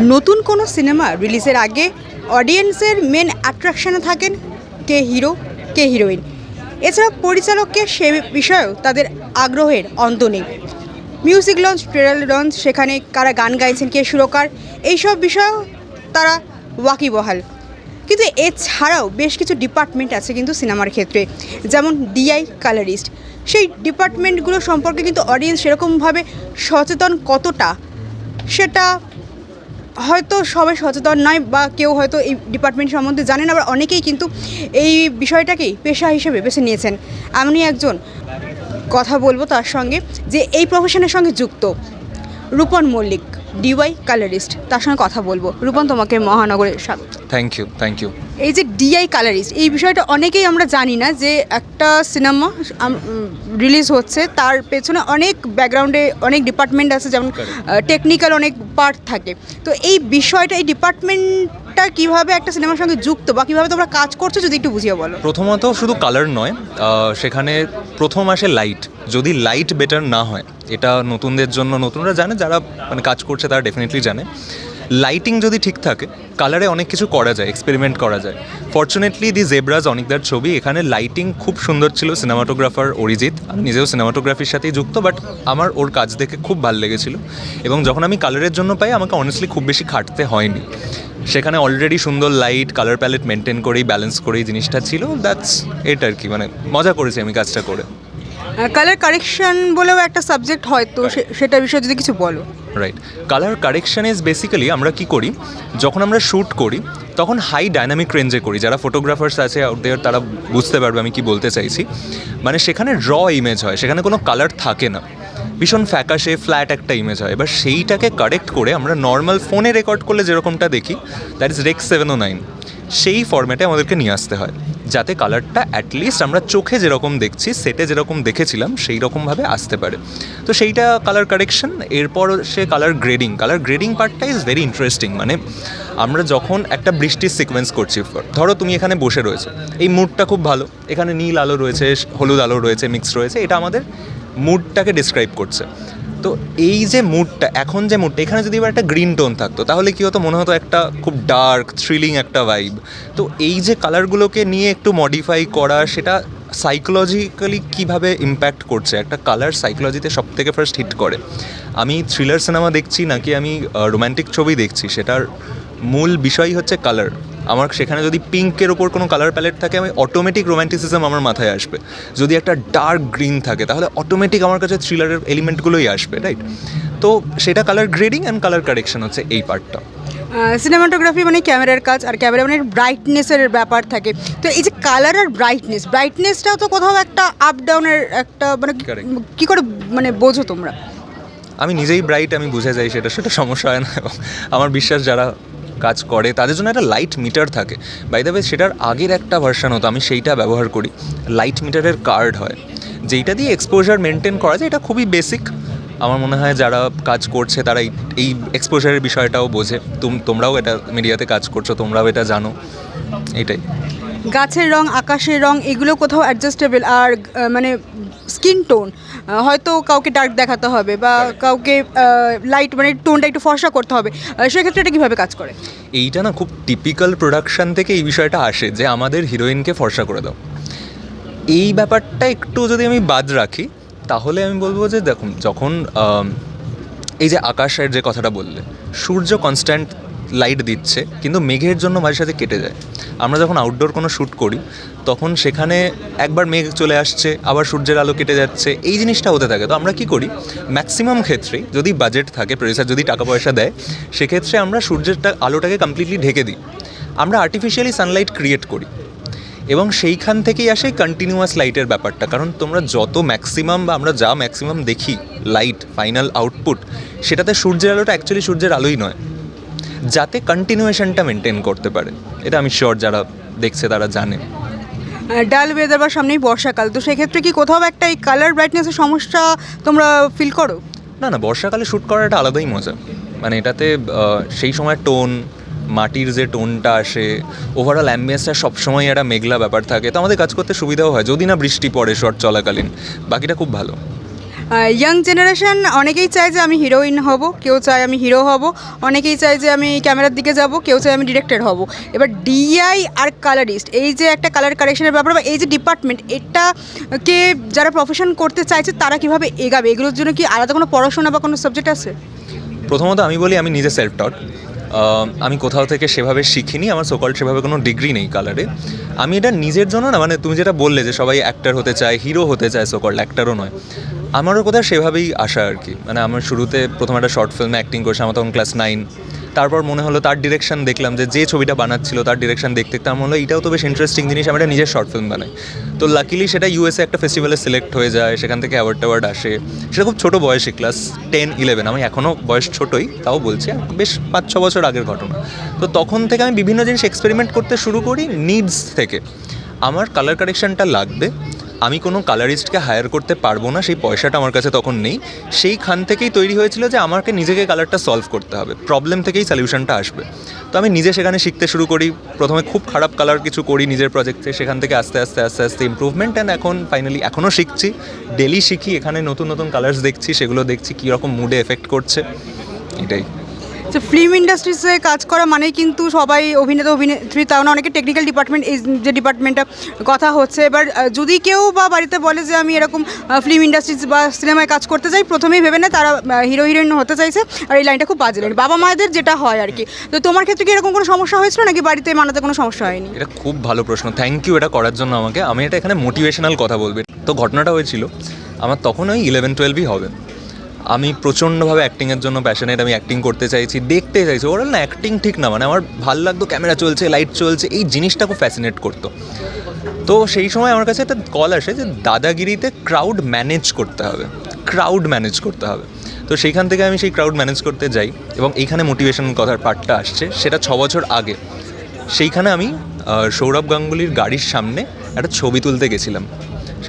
নতুন কোনো সিনেমা রিলিজের আগে অডিয়েন্সের মেন অ্যাট্রাকশনে থাকেন কে হিরো, কে হিরোইন। এছাড়া পরিচালককে সে বিষয়েও তাদের আগ্রহের অন্ত নেই। মিউজিক লঞ্চ ট্রেলার লঞ্চ সেখানে কারা গান গাইছেন, কে সুরকার, এইসব বিষয়েও তারা ওয়াকিবহাল। কিন্তু এছাড়াও বেশ কিছু ডিপার্টমেন্ট আছে কিন্তু সিনেমার ক্ষেত্রে, যেমন ডিআই কালারিস্ট সেই ডিপার্টমেন্টগুলো সম্পর্কে কিন্তু অডিয়েন্স সেরকমভাবে সচেতন কতটা, সেটা হয়তো সবাই সচেতন নয় বা কেউ হয়তো এই ডিপার্টমেন্ট সম্বন্ধে জানেন আবার অনেকেই কিন্তু এই বিষয়টাকেই পেশা হিসেবে বেছে নিয়েছেন। এমনই একজন কথা বলব তার সঙ্গে, যে এই প্রফেশনের সঙ্গে যুক্ত। রূপন মল্লিক ডিওয়াই কালারিস্ট তার সঙ্গে কথা বলব। রূপন, তোমাকে মহানগরের স্বাগত। থ্যাংক ইউ থ্যাংক ইউ এই যে ডিআই কালারিস্ট এই বিষয়টা অনেকেই আমরা জানি না যে একটা সিনেমা রিলিজ হচ্ছে তার পেছনে অনেক ব্যাকগ্রাউন্ডে অনেক ডিপার্টমেন্ট আছে যেমন টেকনিক্যাল অনেক পার্ট থাকে। তো এই বিষয়টা এই ডিপার্টমেন্টটা কীভাবে একটা সিনেমার সঙ্গে যুক্ত বা কীভাবে তোমরা কাজ করছ যদি একটু বুঝিয়ে বলো। প্রথমত শুধু কালার নয় সেখানে প্রথম আসে লাইট যদি লাইট বেটার না হয় এটা নতুনদের জন্য নতুনরা জানে যারা মানে কাজ করছে তারা ডেফিনেটলি জানে। লাইটিং যদি ঠিক থাকে কালারে অনেক কিছু করা যায় এক্সপেরিমেন্ট করা যায়। ফর্চুনেটলি দি জেব্রাজ অনেকদার ছবি এখানে লাইটিং খুব সুন্দর ছিল সিনেমাটোগ্রাফার অরিজিৎ। আমি নিজেও সিনেমাটোগ্রাফির সাথেই যুক্ত বাট আমার ওর কাজ দেখে খুব ভালো লেগেছিল। এবং যখন আমি কালারের জন্য পাই আমাকে অনেস্টলি খুব বেশি খাটতে হয়নি। সেখানে অলরেডি সুন্দর লাইট কালার প্যালেট মেনটেন করেই ব্যালেন্স করেই জিনিসটা ছিল। দ্যাটস এটা আর কি মানে মজা করেছি আমি কাজটা করে। কালার কারেকশন বলেও একটা সাবজেক্ট হয় তো সে- সেটার বিষয়ে যদি কিছু বলো। Right colour correction is basically আমরা কি করি? যখন আমরা শ্যুট করি, তখন হাই ডাইনামিক রেঞ্জে করি। যারা ফটোগ্রাফার্স আছে আউট দেয়ার তারা বুঝতে পারবে আমি কি বলতে চাইছি। মানে সেখানে র ইমেজ হয়, সেখানে কোনো কালার থাকে না। ভীষণ ফ্যাকাশে ফ্ল্যাট একটা ইমেজ হয়। এবার সেইটাকে কারেক্ট করে আমরা নর্মাল ফোনে রেকর্ড করলে যেরকমটা দেখি that is Rec seven o nine সেই ফর্ম্যাটে আমাদেরকে নিয়ে আসতে হয়। যাতে কালারটা অ্যাটলিস্ট আমরা চোখে যেরকম দেখছি সেটে যেরকম দেখেছিলাম, সেই রকমভাবে আসতে পারে। তো সেইটা কালার কারেকশন এরপর সে কালার গ্রেডিং কালার গ্রেডিং পার্টটা ইজ ভেরি ইন্টারেস্টিং মানে আমরা যখন একটা বৃষ্টির সিকোয়েন্স করছি, ধরো তুমি এখানে বসে রয়েছে, এই মুডটা খুব ভালো। এখানে নীল আলো রয়েছে, হলুদ আলো রয়েছে মিক্স রয়েছে, এটা আমাদের মুডটাকে ডিসক্রাইব করছে। তো এই যে মুডটা এখন যে মুডটা এখানে যদি এবার একটা গ্রিন টোন থাকতো, তাহলে কি হতো? মনে হতো একটা খুব ডার্ক থ্রিলিং একটা ভাইব তো এই যে কালারগুলোকে নিয়ে একটু মডিফাই করা, সেটা সাইকোলজিক্যালি কীভাবে ইম্প্যাক্ট করছে? একটা কালার সাইকোলজিতে সব থেকে ফার্স্ট হিট করে। আমি থ্রিলার সিনেমা দেখছি নাকি আমি রোম্যান্টিক ছবি দেখছি, সেটার মূল বিষয় হচ্ছে কালার আমার সেখানে যদি পিঙ্কের ওপর কোনো কালার প্যালেট থাকে আমি অটোমেটিক রোম্যান্টিসিজম আমার মাথায় আসবে। যদি একটা ডার্ক গ্রিন থাকে তাহলে অটোমেটিক আমার কাছে থ্রিলারের এলিমেন্টগুলোই আসবে রাইট তো সেটা colour grading and colour correction হচ্ছে এই পার্টটা সিনেমাটোগ্রাফি মানে ক্যামেরার কাজ আর ক্যামেরা মানে ব্রাইটনেসের ব্যাপার থাকে। তো এই যে কালার আর ব্রাইটনেস ব্রাইটনেসটাও তো কোথাও একটা আপ ডাউনের একটা মানে. কি করে মানে বোঝো তোমরা? আমি নিজেই ব্রাইট আমি বুঝে যাই সেটা সেটা সমস্যা হয় না। আমার বিশ্বাস যারা কাজ করে, তাদের জন্য একটা লাইট মিটার থাকে। বাই দ্য সেটার আগের একটা ভার্সান হতো, আমি সেইটা ব্যবহার করি। লাইট মিটারের কার্ড হয়। যেইটা দিয়ে এক্সপোজার মেনটেন করা যায়, এটা খুবই বেসিক আমার মনে হয় যারা কাজ করছে, তারা এই- এক্সপোজারের বিষয়টাও বোঝে। তুম, তোমরাও এটা মিডিয়াতে কাজ করছ, তোমরাও এটা জানো। এটাই। গাছের রং, আকাশের রং, এগুলো কোথাও অ্যাডজাস্টেবল আর মানে স্কিন টোন হয়তো কাউকে ডার্ক দেখাতে হবে বা কাউকে লাইট মানে টোনটা একটু ফর্সা করতে হবে। সেক্ষেত্রে এটা কীভাবে কাজ করে? এইটা না খুব টিপিক্যাল প্রোডাকশন থেকে এই বিষয়টা আসে যে আমাদের হিরোইনকে ফর্সা করে দাও। এই ব্যাপারটা একটু যদি আমি বাদ রাখি তাহলে আমি বলব যে দেখুন যখন এই যে আকাশের যে কথাটা বললে সূর্য কনস্ট্যান্ট লাইট দিচ্ছে, কিন্তু মেঘের জন্য মাঝে সাথে কেটে যায়। আমরা যখন আউটডোর কোনো শ্যুট করি, তখন সেখানে একবার মেঘ চলে আসছে, আবার সূর্যের আলো কেটে যাচ্ছে, এই জিনিসটা হতে থাকে। তো আমরা কি করি? ম্যাক্সিমাম ক্ষেত্রেই যদি বাজেট থাকে প্রডিউসার যদি টাকা পয়সা দেয়, সেক্ষেত্রে আমরা সূর্যেরটা আলোটাকে কমপ্লিটলি ঢেকে দিই। আমরা আর্টিফিশিয়ালি সানলাইট ক্রিয়েট করি। এবং সেইখান থেকেই আসে কন্টিনিউয়াস লাইটের ব্যাপারটা। কারণ তোমরা যত ম্যাক্সিমাম বা আমরা যা ম্যাক্সিমাম দেখি লাইট ফাইনাল আউটপুট সেটাতে সূর্যের আলোটা অ্যাকচুয়ালি সূর্যের আলোই নয়। যাতে কন্টিনিউয়েশনটা মেনটেন করতে পারে। এটা আমি শিওর যারা দেখছে তারা জানে। ডাল ওয়েদার বা সামনেই বর্ষাকাল। তো সেক্ষেত্রে কি কোথাও একটা এই কালার ব্রাইটনেসের সমস্যা তোমরা ফিল করো? না না বর্ষাকালে শ্যুট করাটা একটা আলাদাই মজা। মানে এটাতে সেই সময় টোন মাটির যে টোনটা আসে ওভারঅল অ্যাম্বিয়েন্সটা সবসময় একটা মেঘলা ব্যাপার থাকে। তো আমাদের কাজ করতে সুবিধাও হয়। যদি না বৃষ্টি পড়ে শর্ট চলাকালীন বাকিটা খুব ভালো। ইয়াং জেনারেশন অনেকেই চায় যে আমি হিরোইন হব, কেউ চায় আমি হিরো হব, অনেকেই চায় যে আমি ক্যামেরার দিকে যাব, কেউ চায় আমি ডিরেক্টর হব। এবার ডিআই আর কালারিস্ট এই যে একটা কালার কারেকশনের ব্যাপার বা এই যে ডিপার্টমেন্ট এটাকে যারা প্রফেশন করতে চাইছে, তারা কীভাবে এগাবে? এগুলোর জন্য কি আলাদা কোনো পড়াশোনা বা কোনো সাবজেক্ট আছে? প্রথমত আমি বলি, আমি নিজে সেলফ টট আমি কোথাও থেকে সেভাবে শিখিনি, আমার সোকল সেভাবে কোনো ডিগ্রি নেই কালারে আমি এটা নিজের জন্য না মানে তুমি যেটা বললে যে সবাই অ্যাক্টার হতে চায় হিরো হতে চায় সোকল অ্যাক্টারও নয়। আমারও কোথায় সেভাবেই আসা আর কি। মানে আমার শুরুতে প্রথম একটা শর্ট ফিল্মে অ্যাক্টিং করছে, আমার তখন ক্লাস নাইন তারপর মনে হলো তার ডিরেকশন দেখলাম যে যে ছবিটা বানাচ্ছিল, তার ডিরেকশন দেখতে দেখতে আমার হলো এটাও তো বেশ ইন্টারেস্টিং জিনিস আমি একটা নিজের শর্ট ফিল্ম বানাই। তো লাকিলি সেটা ইউএসএ একটা ফেস্টিভ্যালে সিলেক্ট হয়ে যায়, সেখান থেকে অ্যাওয়ার্ড ট্যাওয়ার্ড আসে। সেটা খুব ছোটো বয়সে ক্লাস টেন ইলেভেন আমি এখনও বয়স ছোটোই, তাও বলছি, বেশ পাঁচ ছ বছর আগের ঘটনা। তো তখন থেকে আমি বিভিন্ন জিনিস এক্সপেরিমেন্ট করতে শুরু করি নিডস থেকে। আমার কালার কারেকশনটা লাগবে আমি কোনো কালারিস্টকে হায়ার করতে পারব না, সেই পয়সাটা আমার কাছে তখন নেই। সেইখান থেকেই তৈরি হয়েছিল যে আমাকে নিজেকে কালারটা সলভ করতে হবে। প্রবলেম থেকেই সলিউশনটা আসবে। তো আমি নিজে সেখানে শিখতে শুরু করি। প্রথমে খুব খারাপ কালার কিছু করি নিজের প্রজেক্টে সেখান থেকে আস্তে আস্তে আস্তে আস্তে ইম্প্রুভমেন্ট অ্যান্ড এখন ফাইনালি এখনও শিখছি। ডেলি শিখি, এখানে নতুন নতুন কালার্স দেখছি, সেগুলো দেখছি, কীরকম মুডে এফেক্ট করছে। এটাই। যে ফিল্ম ইন্ডাস্ট্রিজে কাজ করা মানেই কিন্তু সবাই অভিনেতা, অভিনেত্রী তাও না অনেকে টেকনিক্যাল ডিপার্টমেন্ট এই যে ডিপার্টমেন্টটা কথা হচ্ছে। এবার যদি কেউ বা বাড়িতে বলে যে আমি এরকম ফিল্ম ইন্ডাস্ট্রিজ বা সিনেমায় কাজ করতে চাই, প্রথমেই ভেবে নেয় তারা হিরো হিরোইন হতে চাইছে আর এই লাইনটা খুব বাজে লাইন বাবা মায়েদের যেটা হয় আর কি। তো তোমার ক্ষেত্রে কি এরকম কোনো সমস্যা হয়েছিল নাকি বাড়িতে মানাতে কোনো সমস্যা হয়নি? এটা খুব ভালো প্রশ্ন। থ্যাংক ইউ এটা করার জন্য আমাকে। আমি এটা এখানে মোটিভেশনাল কথা বলবি। তো ঘটনাটা হয়েছিল, আমার তখন ওই ইলেভেন টুয়েলভই হবে। আমি প্রচণ্ডভাবে অ্যাক্টিংয়ের জন্য প্যাশনেট আমি অ্যাক্টিং করতে চাইছি, দেখতে চাইছি। ওরা না অ্যাক্টিং ঠিক না মানে আমার ভালো লাগতো ক্যামেরা চলছে লাইট চলছে, এই জিনিসটা খুব ফ্যাসিনেট করতো। তো সেই সময় আমার কাছে একটা কল আসে যে, দাদাগিরিতে ক্রাউড ম্যানেজ করতে হবে ক্রাউড ম্যানেজ করতে হবে। তো সেইখান থেকে আমি সেই ক্রাউড ম্যানেজ করতে যাই এবং এইখানে মোটিভেশন কথার পার্টটা আসছে, সেটা ছ বছর আগে। সেইখানে আমি সৌরভ গাঙ্গুলির গাড়ির সামনে একটা ছবি তুলতে গেছিলাম।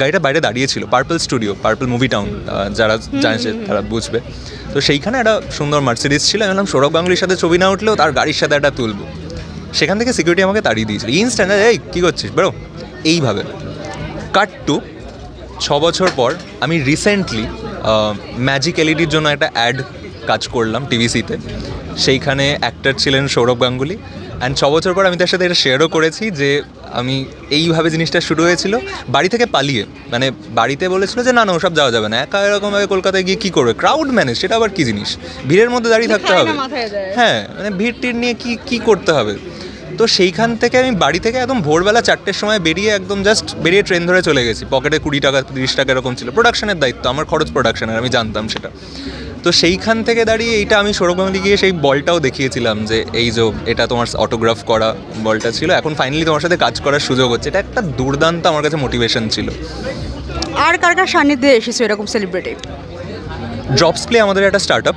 গাড়িটা বাইরে দাঁড়িয়েছিল purple studio purple movie town যারা জানছে তারা বুঝবে। তো সেইখানে একটা সুন্দর মার্সিডিস ছিল আমি বললাম সৌরভ গাঙ্গুলির সাথে ছবি না উঠলেও তার গাড়ির সাথে একটা তুলবো। সেখান থেকে সিকিউরিটি আমাকে তাড়িয়ে দিয়েছিল। ইনস্ট্যান্ট এই কী করছিস বেরো এইভাবে। কাট টু ছ বছর পর আমি রিসেন্টলি ম্যাজিক এলইডির জন্য একটা অ্যাড কাজ করলাম টিভিসিতে সেইখানে অ্যাক্টর ছিলেন সৌরভ গাঙ্গুলি। অ্যান্ড ছ বছর পর আমি তার সাথে এটা শেয়ারও করেছি যে আমি এইভাবে জিনিসটা শুরু হয়েছিল। বাড়ি থেকে পালিয়ে মানে বাড়িতে বলেছিল যে না না ওসব যাওয়া যাবে না। একা এরকমভাবে কলকাতায় গিয়ে কী করবে? ক্রাউড ম্যানেজ সেটা আবার কী জিনিস? ভিড়ের মধ্যে দাঁড়িয়ে থাকতে হবে। হ্যাঁ মানে ভিড় টিড় নিয়ে কী কী করতে হবে? তো সেইখান থেকে আমি বাড়ি থেকে একদম ভোরবেলা চারটের সময় বেরিয়ে একদম জাস্ট বেরিয়ে ট্রেন ধরে চলে গেছি। পকেটে কুড়ি টাকা তিরিশ টাকা এরকম ছিল। প্রোডাকশনের দায়িত্ব আমার খরচ প্রোডাকশনের আমি জানতাম সেটা। তো সেইখান থেকে দাঁড়িয়ে এইটা আমি সৌরভগান্ধী গিয়ে সেই বলটাও দেখিয়েছিলাম যে এই যে এটা তোমার অটোগ্রাফ করা বলটা ছিল। এখন ফাইনালি তোমার সাথে কাজ করার সুযোগ হচ্ছে। এটা একটা দুর্দান্ত আমার কাছে মোটিভেশন ছিল। আর কার কার সান্নিধ্যে এসেছ এরকম সেলিব্রিটি ড্রপস প্লে আমাদের একটা স্টার্ট আপ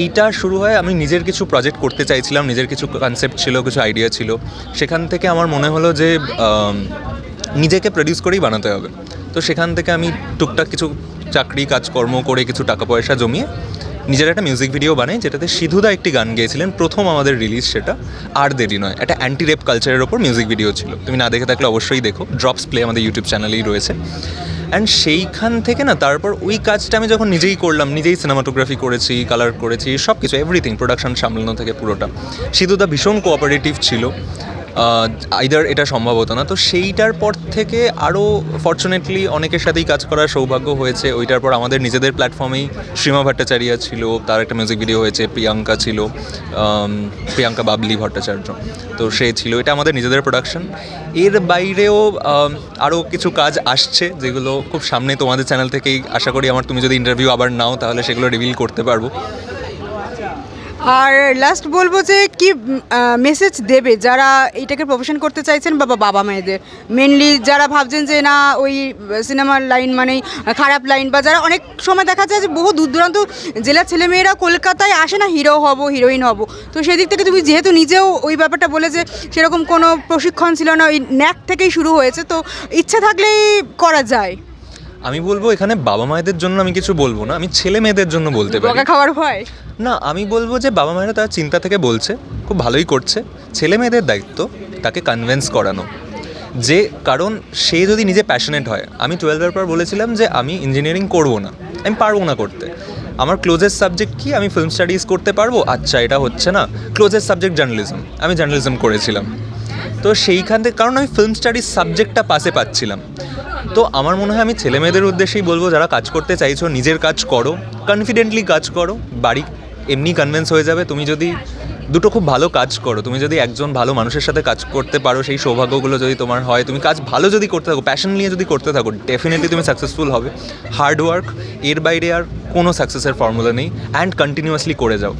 এইটা শুরু হয় আমি নিজের কিছু প্রজেক্ট করতে চাইছিলাম নিজের কিছু কনসেপ্ট ছিল কিছু আইডিয়া ছিল। সেখান থেকে আমার মনে হলো যে নিজেকে প্রডিউস করেই বানাতে হবে। তো সেখান থেকে আমি টুকটাক কিছু চাকরি, কাজকর্ম করে কিছু টাকা পয়সা জমিয়ে নিজের একটা মিউজিক ভিডিও বানাই, যেটাতে সিধুদা একটি গান গেয়েছিলেন। প্রথম আমাদের রিলিজ সেটা, আর দেরি নয়। একটা অ্যান্টি রেপ কালচারের ওপর মিউজিক ভিডিও ছিল। তুমি না দেখে থাকলে অবশ্যই দেখো। ড্রপস প্লে আমাদের ইউটিউব চ্যানেলেই রয়েছে। অ্যান্ড সেইখান থেকে না, তারপর ওই কাজটা আমি যখন নিজেই করলাম, নিজেই সিনেমাটোগ্রাফি করেছি কালার করেছি সব কিছু এভরিথিং প্রোডাকশন সামলানো থেকে পুরোটা। সিধুদা ভীষণ কোঅপারেটিভ ছিল। আইদার এটা সম্ভব হতো না। তো সেইটার পর থেকে আরও ফর্চুনেটলি অনেকের সাথেই কাজ করার সৌভাগ্য হয়েছে। ওইটার পর আমাদের নিজেদের প্ল্যাটফর্মেই শ্রীমা ভট্টাচার্য ছিল, তার একটা মিউজিক ভিডিও হয়েছে, প্রিয়াঙ্কা ছিল প্রিয়াঙ্কা বাবলি ভট্টাচার্য। তো সে ছিল, এটা আমাদের নিজেদের প্রোডাকশন এর বাইরেও আরও কিছু কাজ আসছে, যেগুলো খুব সামনে তোমাদের চ্যানেল থেকেই আশা করি আমার, তুমি যদি ইন্টারভিউ আবার নাও, তাহলে সেগুলো রিভিল করতে পারব। আর লাস্ট বলব যে কি মেসেজ দেবে যারা এইটাকে প্রফেশন করতে চাইছেন বাবা বাবা মায়েদের। মেনলি যারা ভাবছেন যে না, ওই সিনেমার লাইন মানেই খারাপ লাইন বা যারা অনেক সময় দেখা যায় যে বহু দূর দূরান্ত জেলার ছেলেমেয়েরা কলকাতায় আসে না হিরো হব হিরোইন হব। তো সেদিক থেকে তুমি যেহেতু নিজেও ওই ব্যাপারটা বলে যে সেরকম কোনো প্রশিক্ষণ ছিল না, ওই ন্যাক থেকেই শুরু হয়েছে, তো ইচ্ছা থাকলেই করা যায়। আমি বলব এখানে বাবা মায়েদের জন্য আমি কিছু বলব না আমি ছেলে মেয়েদের জন্য বলতে পারি। খাওয়ার ভয়? না আমি বলব যে বাবা মায়েরা তার চিন্তা থেকে বলছে খুব ভালোই করছে। ছেলে মেয়েদের দায়িত্ব তাকে কনভিন্স করানো। যে কারণ সে যদি নিজে প্যাশনেট হয় আমি টুয়েলভের পর বলেছিলাম যে আমি ইঞ্জিনিয়ারিং করব না আমি পারব না করতে। আমার ক্লোজেস্ট সাবজেক্ট কি? আমি ফিল্ম স্টাডিজ করতে পারব? আচ্ছা এটা হচ্ছে না ক্লোজেস্ট সাবজেক্ট জার্নালিজম আমি জার্নালিজম করেছিলাম। তো সেইখান থেকে কারণ আমি ফিল্ম স্টাডিজ সাবজেক্টটা পাশে পাচ্ছিলাম। তো আমার মনে হয় আমি ছেলে মেয়েদের উদ্দেশ্যেই বলব, যারা কাজ করতে চাইছো, নিজের কাজ করো কনফিডেন্টলি কাজ করো, বাড়ি এমনি কনভিন্স হয়ে যাবে। তুমি যদি দুটো খুব ভালো কাজ করো, তুমি যদি একজন ভালো মানুষের সাথে কাজ করতে পারো, সেই সৌভাগ্যগুলো যদি তোমার হয়, তুমি কাজ ভালো যদি করতে থাকো প্যাশন নিয়ে যদি করতে থাকো ডেফিনেটলি তুমি সাকসেসফুল হবে। হার্ড ওয়ার্ক এর বাইরে আর কোনো সাকসেসের ফর্মুলা নেই। অ্যান্ড কন্টিনিউয়াসলি করে যাও।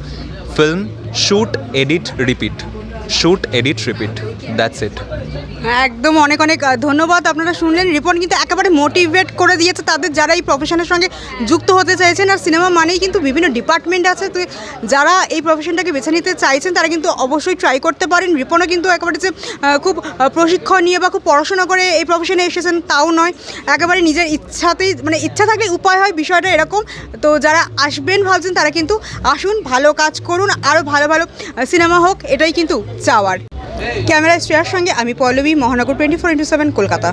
Film shoot edit repeat shoot edit repeat that's it একদম অনেক অনেক ধন্যবাদ। আপনারা শুনলেন রিপন, কিন্তু একেবারে মোটিভেট করে দিয়েছে তাদের যারা এই প্রফেশনের সঙ্গে যুক্ত হতে চাইছেন। আর সিনেমা মানেই কিন্তু বিভিন্ন ডিপার্টমেন্ট আছে। তো যারা এই প্রফেশনটাকে বেছে নিতে চাইছেন, তারা কিন্তু অবশ্যই ট্রাই করতে পারেন। রিপনও কিন্তু একেবারে যে খুব প্রশিক্ষণ নিয়ে বা খুব পড়াশোনা করে এই প্রফেশনে এসেছেন, তাও নয়। একেবারে নিজের ইচ্ছাতেই মানে ইচ্ছা থাকলে উপায় হয় বিষয়টা এরকম। তো যারা আসবেন ভাবছেন, তারা কিন্তু আসুন, ভালো কাজ করুন আরও ভালো ভালো সিনেমা হোক। এটাই কিন্তু চাওয়ার। ক্যামেরায় শ্রেয়ার সঙ্গে আমি Pallabi Mahanagar twenty four into seven Kolkata.